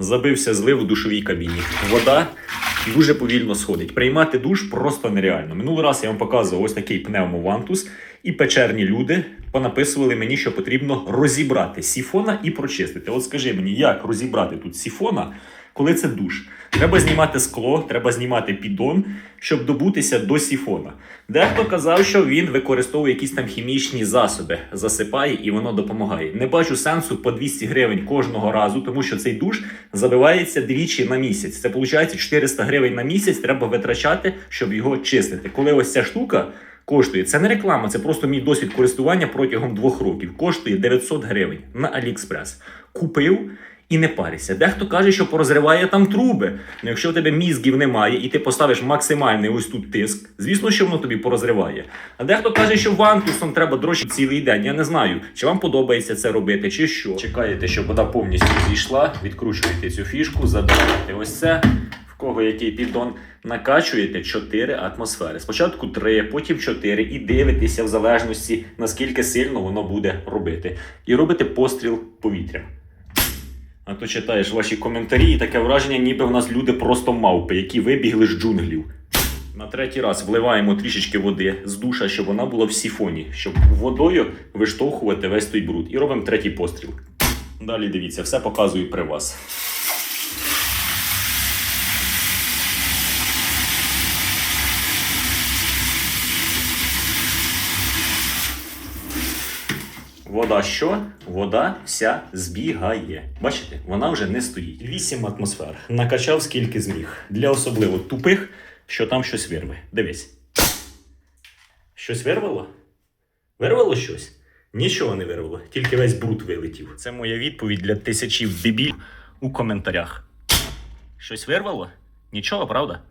Забився злив у душовій кабіні. Вода дуже повільно сходить. Приймати душ просто нереально. Минулий раз я вам показував ось такий пневмовантус, і печерні люди понаписували мені, що потрібно розібрати сіфона і прочистити. От скажи мені, як розібрати тут сіфона, коли це душ? Треба знімати скло, треба знімати піддон, щоб добутися до сіфона. Дехто казав, що він використовує якісь там хімічні засоби, засипає і воно допомагає. Не бачу сенсу по 200 гривень кожного разу, тому що цей душ забивається двічі на місяць. Це виходить 400 гривень на місяць треба витрачати, щоб його чистити. Коли ось ця штука коштує, це не реклама, це просто мій досвід користування протягом двох років. Коштує 900 гривень на Аліекспрес. Купив. І не парися. Дехто каже, що порозриває там труби. Ну, якщо в тебе мізгів немає, і ти поставиш максимальний ось тут тиск, звісно, що воно тобі порозриває. А дехто каже, що вантусом треба дрожчі цілий день. Я не знаю, чи вам подобається це робити, чи що. Чекаєте, щоб вода повністю зійшла, відкручуєте цю фішку, забираєте ось це. В кого який піддон, накачуєте 4 атмосфери. Спочатку 3, потім 4, і дивитеся в залежності, наскільки сильно воно буде робити. І робите постріл повітрям. А то читаєш ваші коментарі, і таке враження, ніби в нас люди просто мавпи, які вибігли з джунглів. На третій раз вливаємо трішечки води з душа, щоб вона була в сіфоні, щоб водою виштовхувати весь той бруд. І робимо третій постріл. Далі дивіться, все показую при вас. Вода що? Вода вся збігає. Бачите, вона вже не стоїть. 8 атмосфер. Накачав скільки зміг. Для особливо тупих, що там щось вирве. Дивись. Щось вирвало? Вирвало щось? Нічого не вирвало, тільки весь бруд вилетів. Це моя відповідь для тисячів дебіль у коментарях. Щось вирвало? Нічого, правда?